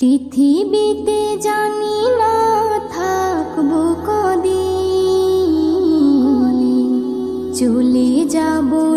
পৃথিবীতে জানি না থাকব কদিন। চলে যাব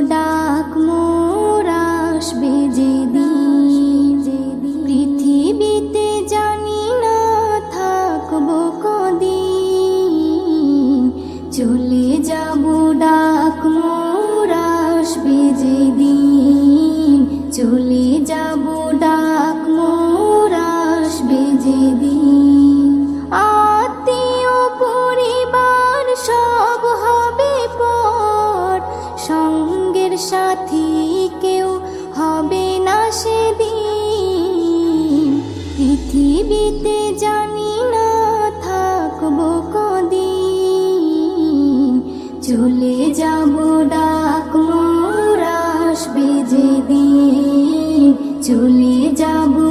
চলে যাব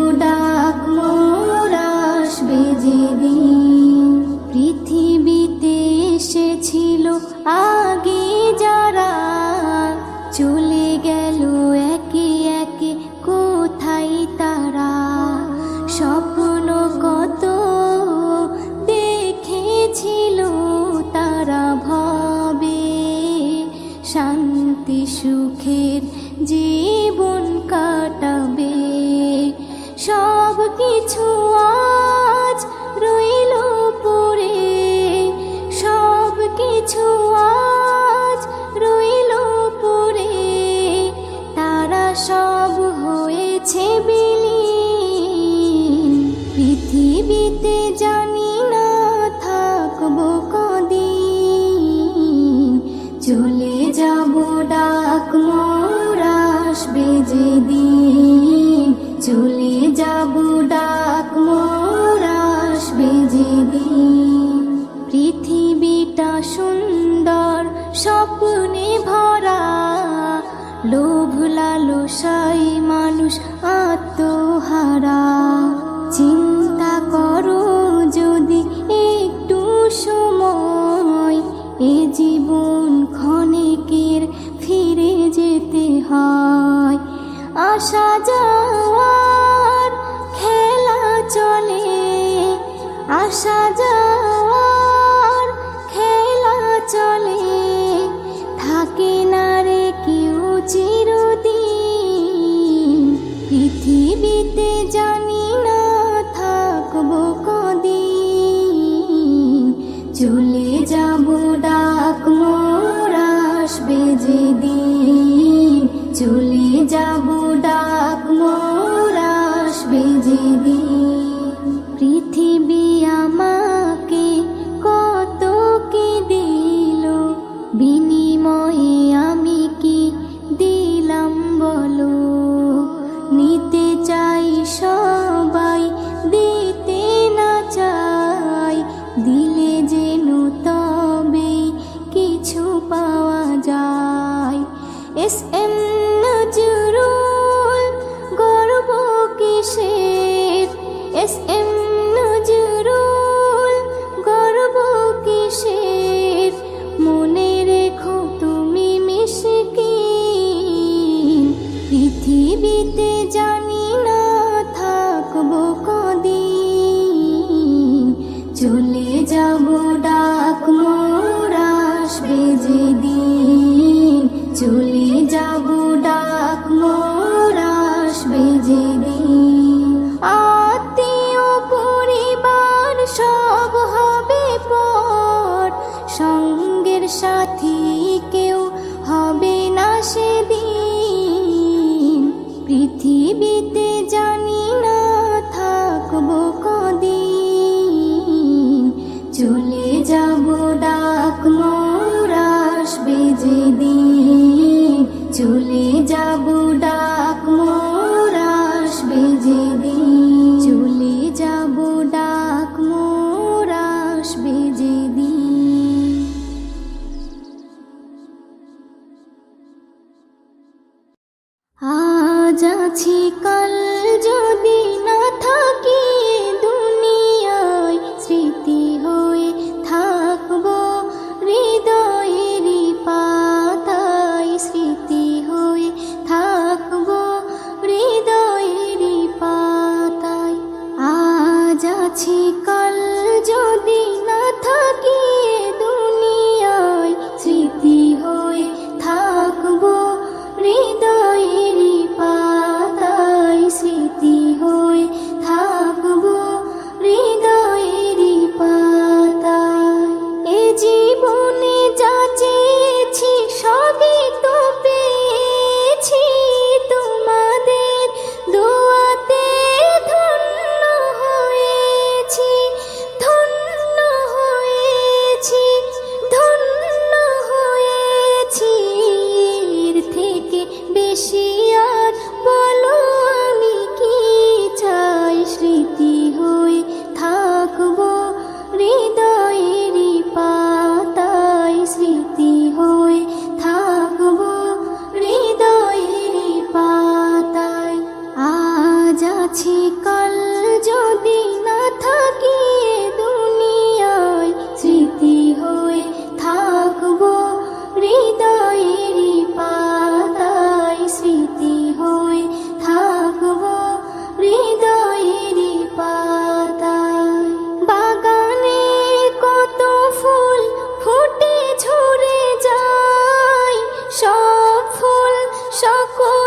সকল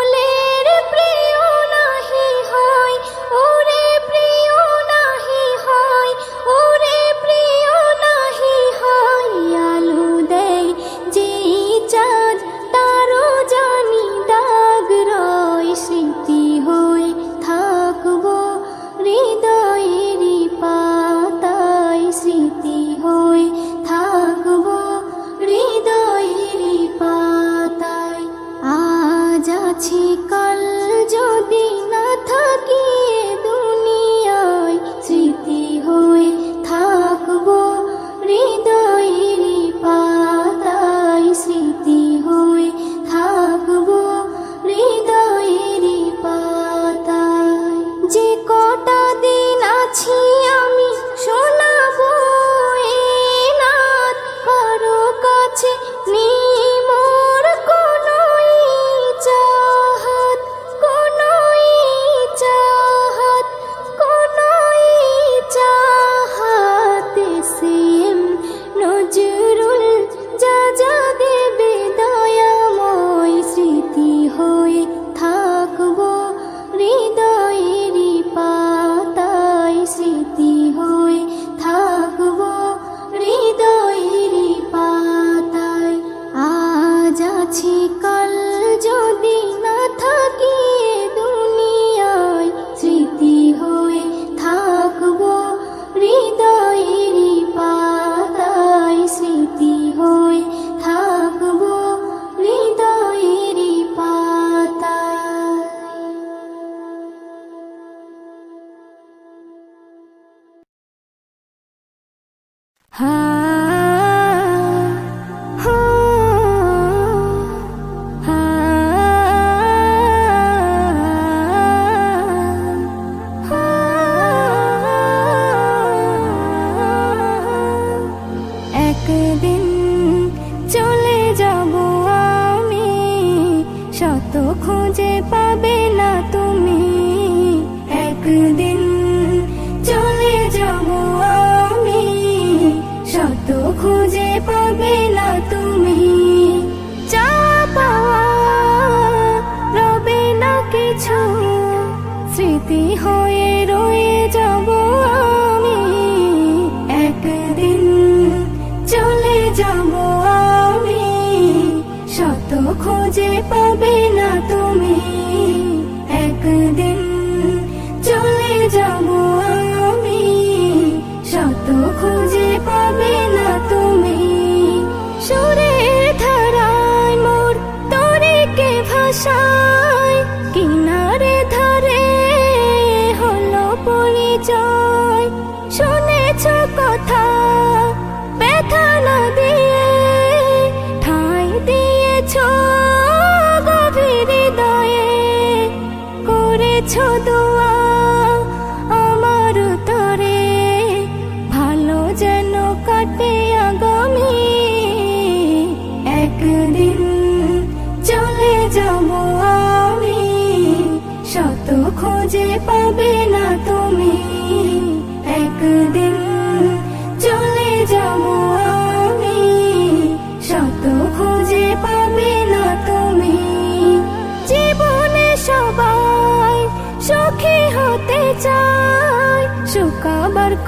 Huh. পাবে না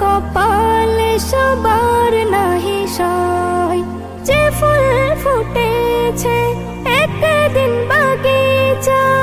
কপালে সবার নাহি সয়। যে ফুল ফুটেছে একদিন বাগিচা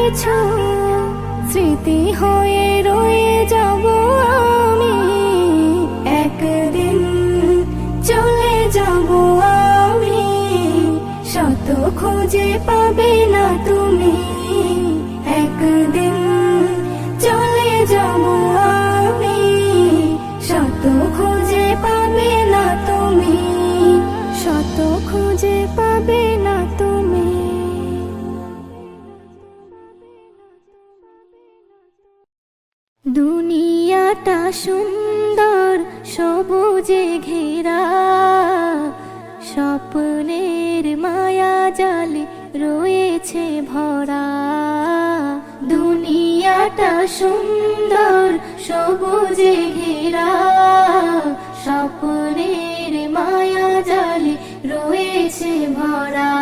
করেছ স্মৃতি হয়ে রয়ে যাব আমি। একদিন চলে যাব আমি। শত খুঁজে পাবে না সুন্দর সবুজে ঘেরা স্বপ্নের মায়া জালে রয়েছে ভরা। দুনিয়াটা সুন্দর সবুজে ঘেরা স্বপ্নের মায়া জালে রয়েছে ভরা।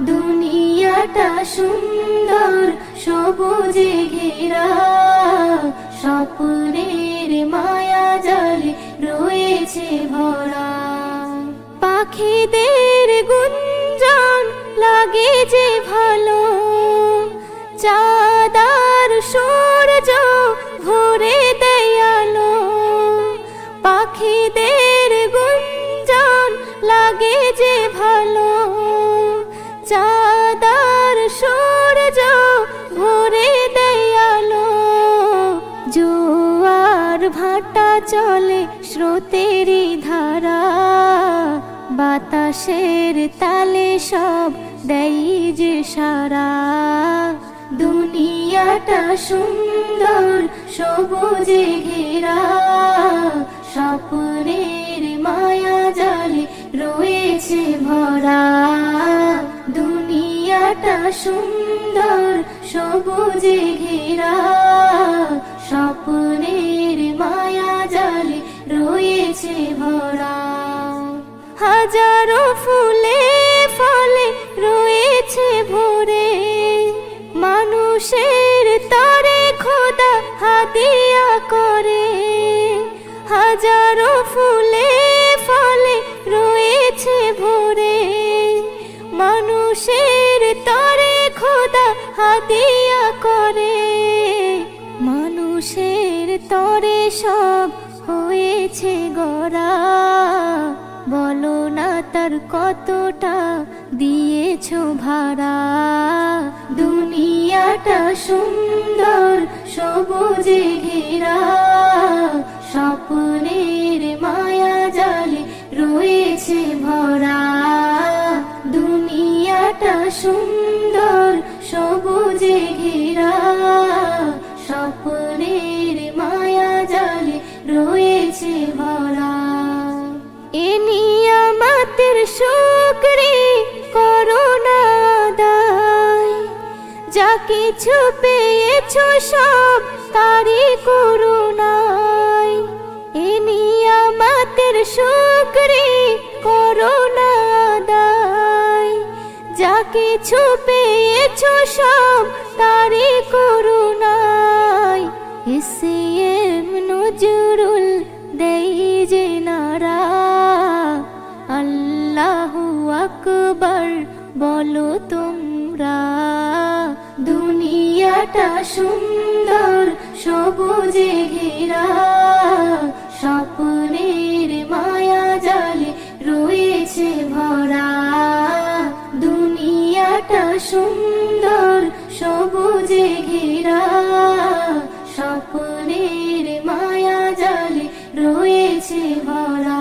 দুনিয়াটা সুন্দর সবুজে ঘেরা স্বপ্নের মায়া জালে রয়েছে ভরা। পাখিদের গুঞ্জন লাগে যে ভালো। চাঁদার সূর্য ভরে দেয়ালো পাখিদের গুঞ্জন লাগে যে ভালো। চাঁদার চলে স্রোতেরই ধারা। বাতাসের তালে সব দেয় যে সারা। দুনিয়াটা সুন্দর, সবুজে ঘেরা। স্বপ্নের মায়া জালে রয়েছে ভরা। দুনিয়াটা সুন্দর, সবুজে ঘেরা। স্বপ্নের মায়া জালে রয়েছে ভরা। হাজারো ফুলে ফলে রয়েছে ভরে। মানুষের তরে খোদা হাতিয়া করে। হাজারো ফুলে ফলে রয়েছে ভরে। মানুষের তরে খোদা হাদিয়া তরে সব হয়েছে গড়া। বলো না তার কতটা দিয়েছ ভাড়া। দুনিয়াটা সুন্দর, সবুজে ঘেরা। স্বপ্নের মায়া জালে রয়েছে ভরা। দুনিয়াটা সুন্দর, সবুজে ঘেরা। স্বপ্নের রয়েছে ভরা। এ নিয়ামতের শুকরি করোনা দায় যা কিছু পেয়েছ সব তারি করুণায়। এ নিয়ামতের শুকরি করোনা দায় যা কিছু পেয়েছ সব তারি করুণায়। এসএম নজরুল দেই যে নারা। আল্লাহু আকবার বলো তোমরা। দুনিয়াটা সুন্দর, সবুজে ঘেরা। স্বপ্নের মায়া জালে রয়েছে ভরা। দুনিয়াটা সুন্দর ভরা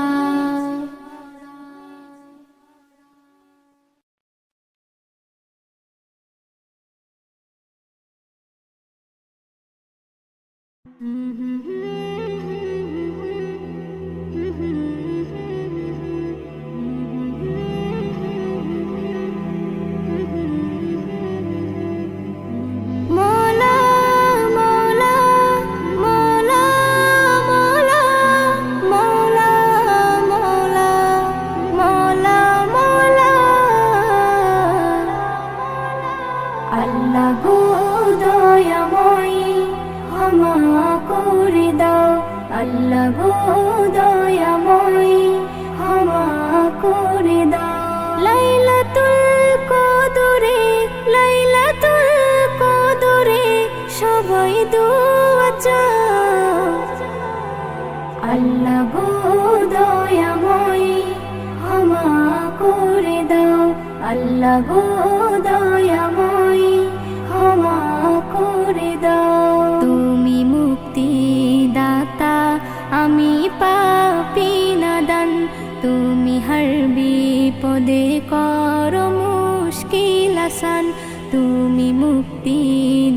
বিপদে কর মুশকিল আসান, তুমি মুক্তি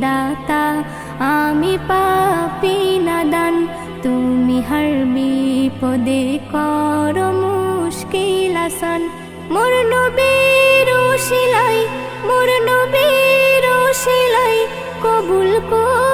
দাতা আমি পাপি নাদান। বিপদে কর মুশকিল আসান। মোর নবীর শিলাই, মোর নবীর শিলাই, কবুল করে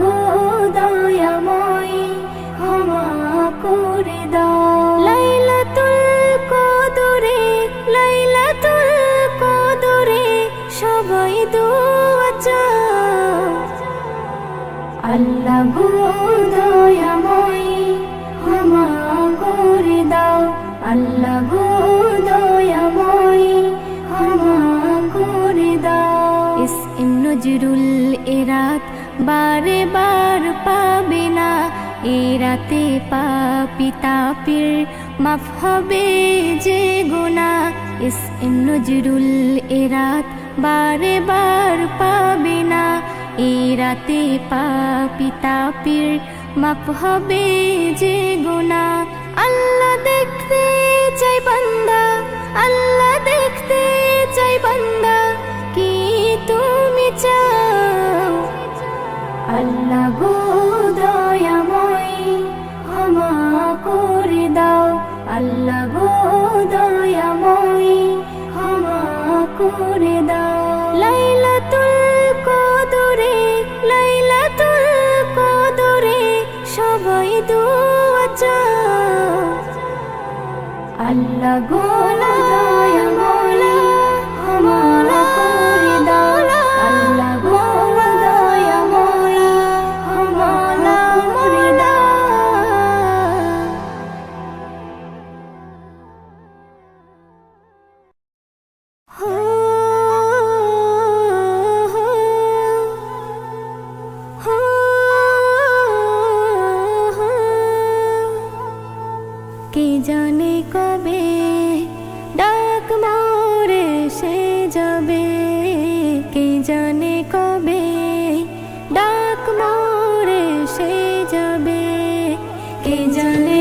গো দয়াময় ক্ষমা করে দাও। লাইলাতুল কদরে লাইলাতুল কদরে সবাই দোয়া চাও। আল্লাহ গো রাতে পাপি তাপির মাফ হবে যে গোনা। ইস এম নজরুল এরাত বারে বার পাবে না। এই রাতে পাপি তাপির মাপ হবে যে গোনা। আল্লাহ দেখতে চাই বান্দা, আল্লাহ দেখতে চাই বান্দা। কি তুমি চাও? আল্লাহ গো দয়াময় ক্ষমা করে দাও। আল্লাহ গো দয়াময়, ক্ষমা করে দাও। লাইলাতুল কদরে লাইলাতুল কদরে সবাই দোয়া চাও। আল্লাহ গো জানে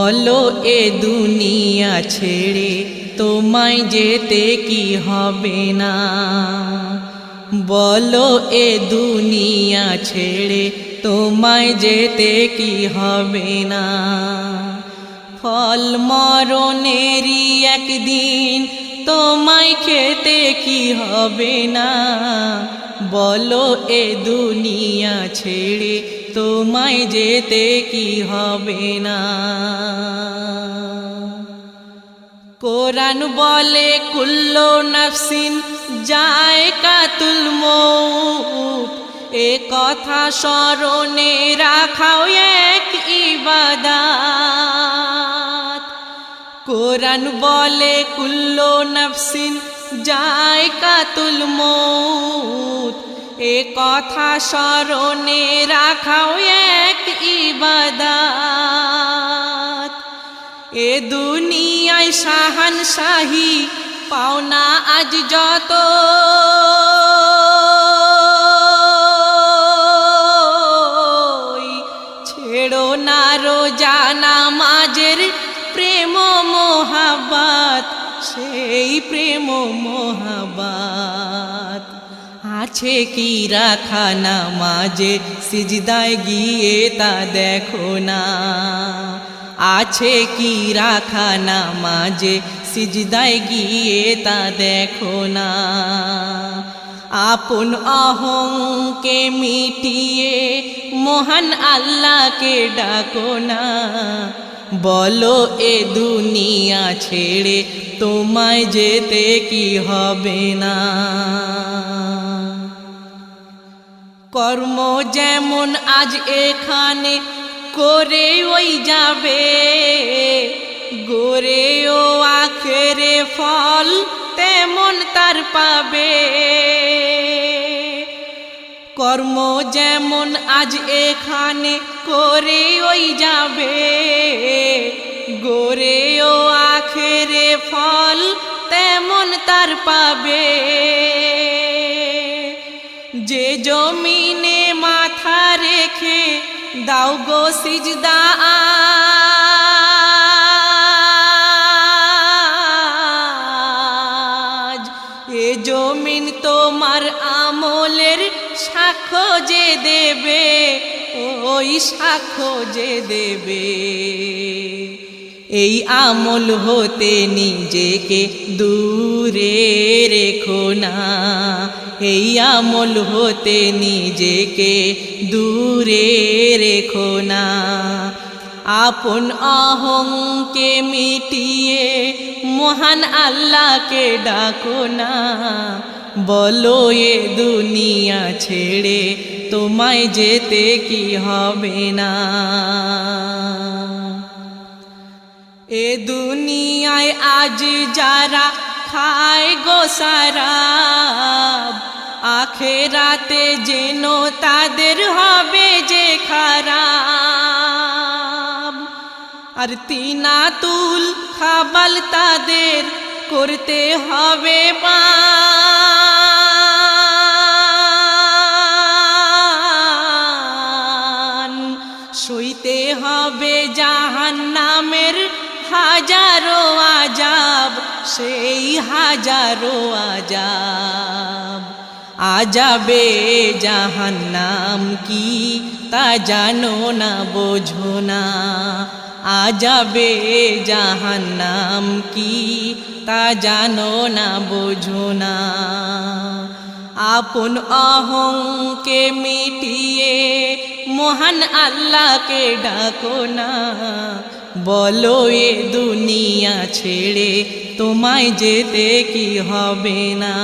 বলো, এ দুনিয়া ছেড়ে তোমায় যেতে কি হবে না? বলো, এ দুনিয়া ছেড়ে তোমায় যেতে কি হবে না? ফল মরণেরই একদিন তোমায় খেতে কি হবে না? বলো, এ দুনিয়া ছেড়ে তোমায় যেতে কি হবে না? কোরআন বলে, কুল্লো নফসিন যায় কাতুল এ কথা স্মরণে রাখাও এক ইবাদাত। কোরআন বলে, কুল্লো নফসিন যায় কাতুল মৌত এ কথা স্মরণে রাখাও এক ইবাদাত। এ দুনিয়ায় সাহান শাহি পাওনা আজ যত। ছেড়ো না রোজা নামাজের প্রেম মোহাবাত সেই প্রেম মোহাবাত আছে কি রাখা নামাজে? সিজদায় গিয়ে তা দেখো না। আছে কি রাখা নামাজে? সিজদায় গিয়ে তা দেখো না। আপন অহংকে মিটিয়ে মহান আল্লাহকে ডাকো না। বলো, এ দুনিয়া ছেড়ে তোমায় যেতে কি হবে না? কর্ম যেমন আজ এখানে, করে ওই যাবে। গোরে ও আখেরে ফল তেমন তার পাবে। কর্ম যেমন আজ এখানে, করে ওই যাবে। গোরে ও আখেরে ফল তেমন তার পাবে। যে জমিনে মাথা রেখে দাও গো সিজদা। এ জমিন তোমার আমলের সাক্ষ্য যে দেবে, ওই সাক্ষ্য যে দেবে। এই আমল হতে নিজেকে দূরে রেখো না। এই আমল হতে নিজেকে দূরে রেখো না। আপন অহংকে মিটিয়ে মহান আল্লাহকে ডাকো না। বলো, এ দুনিয়া ছেড়ে তোমায় যেতে কি হবে না? এ দুনিয়ায় আজ যারা খায় গো সারাব, আখেরাতে যেন তাদের হবে যে খারাপ আর তিনা তুল খাবাল তাদের করতে হবে পান সেই হাজারো আজাব। আজাবে জাহান নাম কি তা জানো না, বোঝো না। আজাবে জাহান নাম কি তা জানো না, বোঝো না। আপন অহংকে মিটিয়ে মহান আল্লাহকে ডাকো না। বলো এ দুনিয়া ছেড়ে তোমায় যেতে কি হবে না?